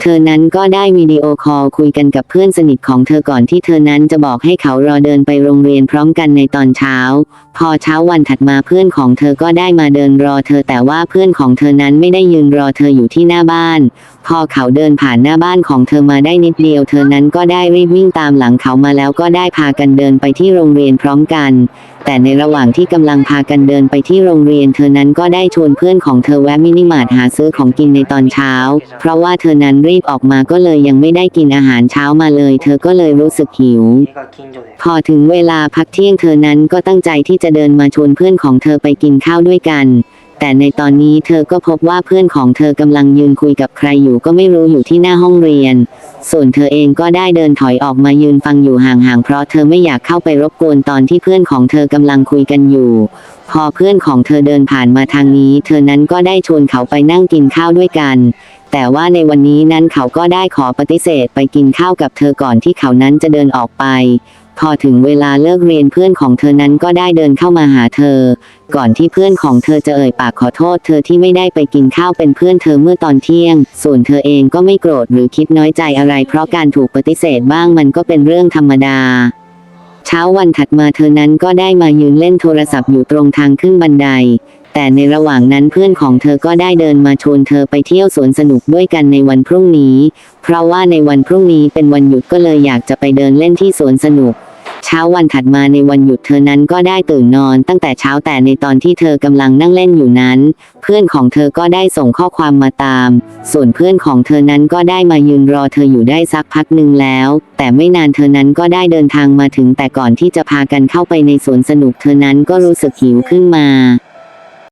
เธอนั้นก็ได้วิดีโอคอลคุยกันกับเพื่อนสนิทของเธอก่อนที่เธอนั้นจะบอกให้เขารอเดินไปโรงเรียนพร้อมกันในตอนเช้า พอเช้าวันถัดมาเพื่อนของเธอก็ได้มาเดินรอเธอแต่ว่าเพื่อนของเธอนั้นไม่ได้ยืนรอเธออยู่ที่หน้าบ้าน พอเขาเดินผ่านหน้าบ้านของเธอมาได้นิดเดียว เธอนั้นก็ได้รีบวิ่งตามหลังเขามาแล้วก็ได้พากันเดินไปที่โรงเรียนพร้อมกัน แต่ในระหว่างที่กำลังพากันเดินไปที่โรงเรียน เธอนั้นก็ได้ชวนเพื่อนของเธอแวะมินิมาร์ทหาซื้อของกินในตอนเช้า เพราะว่าเธอนั้นรีบออกมาก็เลยยังไม่ได้กินอาหารเช้ามาเลย เธอก็เลยรู้สึกหิว พอถึงเวลาพักเที่ยงเธอนั้นก็ตั้งใจที่จะเดินมาชวนเพื่อนของเธอไปกินข้าวด้วยกัน แต่ในตอนนี้เธอก็พบว่าเพื่อนของเธอกำลังยืนคุยกับใครอยู่ก็ไม่รู้อยู่ที่หน้าห้องเรียน ส่วนเธอเองก็ได้เดินถอยออกมายืนฟังอยู่ห่างๆเพราะเธอไม่อยากเข้าไปรบกวนตอนที่เพื่อนของเธอกำลังคุยกันอยู่ พอเพื่อนของเธอเดินผ่านมาทางนี้ เธอนั้นก็ได้ชวนเขาไปนั่งกินข้าวด้วยกันแต่ว่าในวันนี้นั้นเขาก็ได้ขอปฏิเสธไปกินข้าวกับเธอก่อนที่เขานั้นจะเดินออกไป พอถึงเวลาเลิกเรียนเพื่อนของเธอนั้นก็ได้เดินเข้ามาหาเธอ ก่อนที่เพื่อนของเธอจะเอ่ยปากขอโทษเธอที่ไม่ได้ไปกินข้าวเป็นเพื่อนเธอเมื่อตอนเที่ยง ส่วนเธอเองก็ไม่โกรธหรือคิดน้อยใจอะไร เพราะการถูกปฏิเสธบ้างมันก็เป็นเรื่องธรรมดา เช้าวันถัดมาเธอนั้นก็ได้มายืนเล่นโทรศัพท์อยู่ตรงทางขึ้นบันได แต่ในระหว่างนั้นเพื่อนของเธอก็ได้เดินมาชวนเธอไปเที่ยวสวนสนุกด้วยกันในวันพรุ่งนี้ เพราะว่าในวันพรุ่งนี้เป็นวันหยุดก็เลยอยากจะไปเดินเล่นที่สวนสนุก เช้าวันถัดมาในวันหยุดเธอนั้นก็ได้ตื่นนอนตั้งแต่เช้าแต่ในตอนที่เธอกำลังนั่งเล่นอยู่นั้น เพื่อนของเธอก็ได้ส่งข้อความมาตาม ส่วนเพื่อนของเธอนั้นก็ได้มายืนรอเธออยู่ได้สักพักหนึ่งแล้ว แต่ไม่นานเธอนั้นก็ได้เดินทางมาถึงแต่ก่อนที่จะพากันเข้าไปในสวนสนุกเธอนั้นก็รู้สึกหิวขึ้นมา